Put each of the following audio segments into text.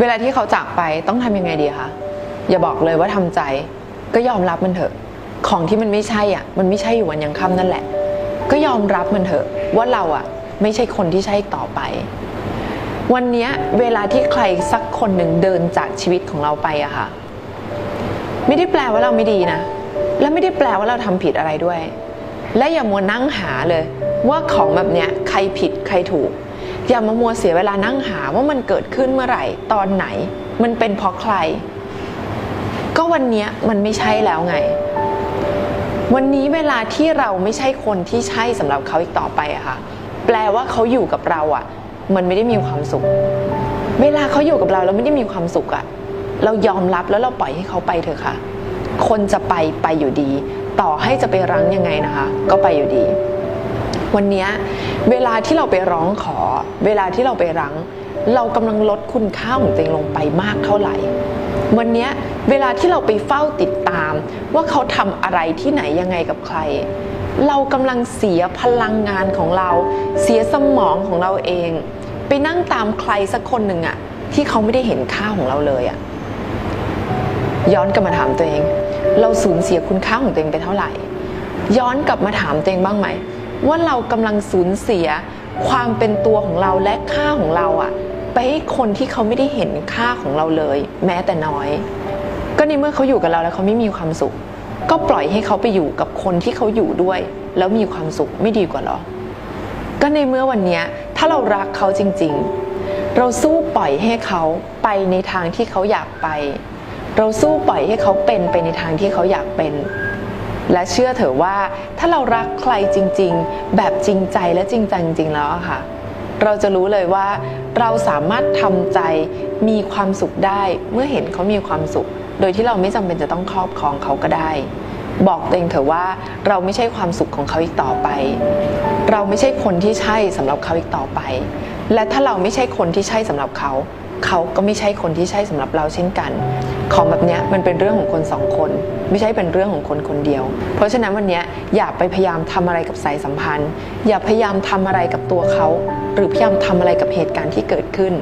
เวลาที่เขาจากไปต้องทำยังไงดีคะอย่าบอกเลยว่าทำใจ ก็ยอมรับมันเถอะ ของที่มันไม่ใช่อะ มันไม่ใช่อยู่วันยังค่ำนั่นแหละ ก็ยอมรับมันเถอะ ว่าเราอะ ไม่ใช่คนที่ใช่ต่อไป วันนี้เวลาที่ใครสักคนหนึ่งเดินจากชีวิตของเราไปอะค่ะ ไม่ได้แปลว่าเราไม่ดีนะ และไม่ได้แปลว่าเราทำผิดอะไรด้วย และอย่ามัวนั่งหาเลย ว่าของแบบเนี้ยใครผิดใครถูก อย่ามามัวเสียเวลานั่งหาว่ามันเกิดขึ้นเมื่อไหร่ ตอนไหน มันเป็นเพราะใคร ก็วันนี้มันไม่ใช่แล้วไง วันนี้เวลาที่เราไม่ใช่คนที่ใช่สำหรับเขาอีกต่อไปอะค่ะ แปลว่าเขาอยู่กับเราอะมันไม่ได้มีความสุข เวลาเขาอยู่กับเราแล้วไม่ได้มีความสุขอะเรายอมรับแล้วเราปล่อยให้เขาไปเถอะค่ะ คนจะไปไปอยู่ดี ต่อให้จะไปรั้งยังไงนะคะ ก็ไปอยู่ดี วันนี้เวลาที่เราไปร้องขอ เวลาที่เราไปรั้ง เรากำลังลดคุณค่าของตัวเองลงไปมากเท่าไหร่ วันนี้เวลาที่เราไปเฝ้าติดตาม ว่าเขาทำอะไรที่ไหนยังไงกับใคร เรากำลังเสียพลังงานของเรา เสียสมองของเราเอง ไปนั่งตามใครสักคนหนึ่งอะที่เขาไม่ได้เห็นค่าของเราเลยอะย้อนกลับมาถามตัวเอง เราสูญเสียคุณค่าของตัวเองไปเท่าไหร่ ย้อนกลับมาถามตัวเองบ้างไหม ว่าเรากำลังสูญเสียความเป็นตัวของเราและค่าของเราอะไปให้คนที่เขาไม่ได้เห็นค่าของเราเลย แม้แต่น้อย ก็ในเมื่อเขาอยู่กับเราแล้วเขาไม่มีความสุข ก็ปล่อยให้เขาไปอยู่กับคนที่เขาอยู่ด้วย แล้วมีความสุขไม่ดีกว่าหรอ ก็ในเมื่อวันนี้ถ้าเรารักเขาจริง ๆ เราสู้ปล่อยให้เขาไปในทางที่เขาอยากไป เราสู้ปล่อยให้เขาเป็นไปในทางที่เขาอยากเป็น และเชื่อเถอะว่าถ้าเรารักใครจริงๆ แบบจริงใจและจริงจังจริงๆแล้วค่ะ เราจะรู้เลยว่าเราสามารถทำใจมีความสุขได้เมื่อเห็นเขามีความสุข โดยที่เราไม่จำเป็นจะต้องครอบครองเขาก็ได้ บอกตัวเองเถอะว่าเราไม่ใช่ความสุขของเขาอีกต่อไป เราไม่ใช่คนที่ใช่สำหรับเขาอีกต่อไป และถ้าเราไม่ใช่คนที่ใช่สำหรับเขา เขาก็ไม่ใช่คนที่ใช่สำหรับเราเช่นกัน ของแบบนี้มันเป็นเรื่องของคนสองคน ไม่ใช่เป็นเรื่องของคนคนเดียว เพราะฉะนั้นวันนี้อย่าไปพยายามทำอะไรกับสายสัมพันธ์ อย่าพยายามทำอะไรกับตัวเขา หรือพยายามทำอะไรกับเหตุการณ์ที่เกิดขึ้น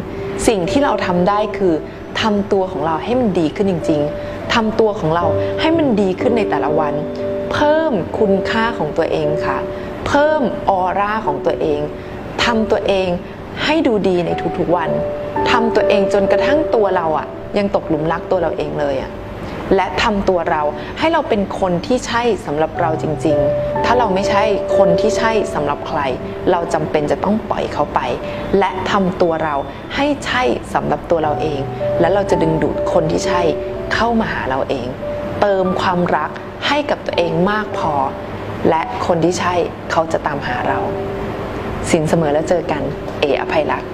สิ่งที่เราทำได้คือทำตัวของเราให้มันดีขึ้นจริง ๆทำตัวของเราให้มันดีขึ้นในแต่ละวัน เพิ่มคุณค่าของตัวเองค่ะ เพิ่มออร่าของตัวเองทำตัวเอง ให้ดูดีในทุกๆวันทำตัวเองจนกระทั่งตัวเราอะยังตกหลุมรักตัวเราเองเลยอะและทำตัวเราให้เราเป็นคนที่ใช่สำหรับเราจริง ๆ ถ้าเราไม่ใช่คนที่ใช่สำหรับใคร เราจำเป็นจะต้องปล่อยเขาไป และทำตัวเราให้ใช่สำหรับตัวเราเอง และเราจะดึงดูดคนที่ใช่เข้ามาหาเราเอง เติมความรักให้กับตัวเองมากพอ และคนที่ใช่เขาจะตามหาเรา สินเสมอแล้วเจอกัน เออภัยรักษ์